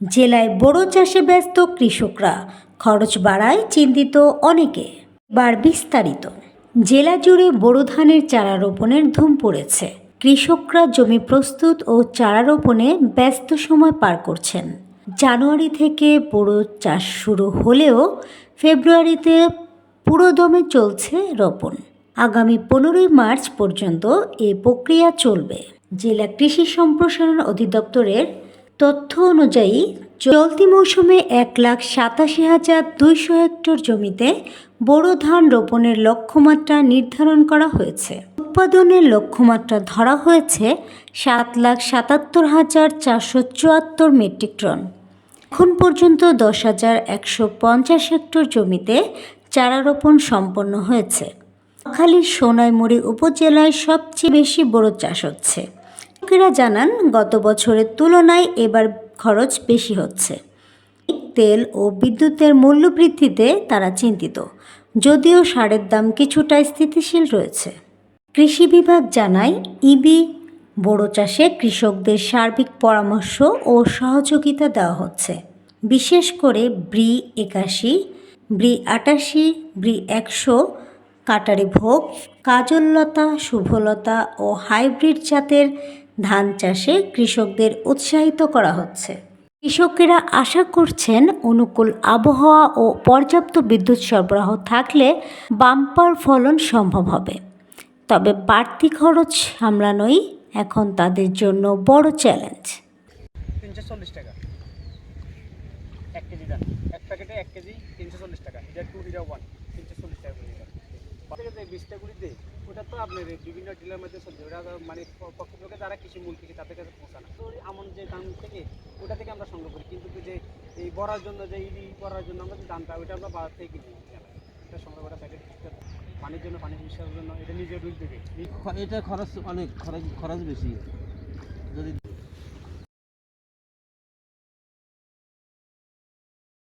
জেলায় বড় চাষে ব্যস্ত কৃষকরা খরচ বাড়ায় চিন্তিত অনেকে। বার বিস্তারিত। জেলা জুড়ে বোরো ধানের চারা রোপণের ধুম পড়েছে। কৃষকরা জমি প্রস্তুত ও চারা রোপণে ব্যস্ত সময় পার করছেন। জানুয়ারি থেকে বোরো চাষ শুরু হলেও ফেব্রুয়ারিতে পুরোদমে চলছে রোপণ। আগামী পনেরোই মার্চ পর্যন্ত এ প্রক্রিয়া চলবে। জেলা কৃষি সম্প্রসারণ অধিদপ্তরের তথ্য অনুযায়ী, চলতি মৌসুমে এক লাখ সাতাশি হাজার দুইশো হেক্টর জমিতে বোরো ধান রোপণের লক্ষ্যমাত্রা নির্ধারণ করা হয়েছে। উৎপাদনের লক্ষ্যমাত্রা ধরা হয়েছে সাত লাখ সাতাত্তর হাজার চারশো চুয়াত্তর মেট্রিক টন। এখন পর্যন্ত দশ হাজার একশো পঞ্চাশ হেক্টর জমিতে চারা রোপণ সম্পন্ন হয়েছে। নোয়াখালীর সোনাইমুড়ি উপজেলায় সবচেয়ে বেশি বড় চাষ হচ্ছে। কৃষকেরা জানান, গত বছরের তুলনায় এবার খরচ বেশি হচ্ছে। তেল ও বিদ্যুতের মূল্য বৃদ্ধিতে তারা চিন্তিত, যদিও সারের দাম কিছুটা স্থিতিশীল রয়েছে। কৃষি বিভাগ জানায়, ইবি বড় চাষে কৃষকদের সার্বিক পরামর্শ ও সহযোগিতা দেওয়া হচ্ছে। বিশেষ করে ব্রি একাশি, ব্রি আটাশি, ব্রি একশো, কাটারি ভোগ কাজললতা শুভলতা ও হাইব্রিড জাতের ধান চাষে কৃষকদের উৎসাহিত করা হচ্ছে। কৃষকেরা আশা করছেন অনুকূল আবহাওয়া ও পর্যাপ্ত বিদ্যুৎ সরবরাহ থাকলে বাম্পার ফলন সম্ভব হবে। তবে বাড়তি খরচ সামলানোই এখন তাদের জন্য বড় চ্যালেঞ্জ। তিনশো চল্লিশ টাকা। বিভিন্ন মধ্যে চলছে। মানে যারা কৃষি মূল কৃষি তাদের কাছে পৌঁছানো। তো আমন যে ধান থেকে, ওটা থেকে আমরা সংগ্রহ করি। কিন্তু যে এই বড়ার জন্য যে ইডি করার জন্য আমরা যে দাম পাই ওটা আমরা বাজার থেকে কিনি এটা সংগ্রহ করা প্যাকেট পানির জন্য পানি মিশার জন্য, এটা নিজের রুল থেকে এটা খরচ অনেক, খরচ খরচ বেশি। যদি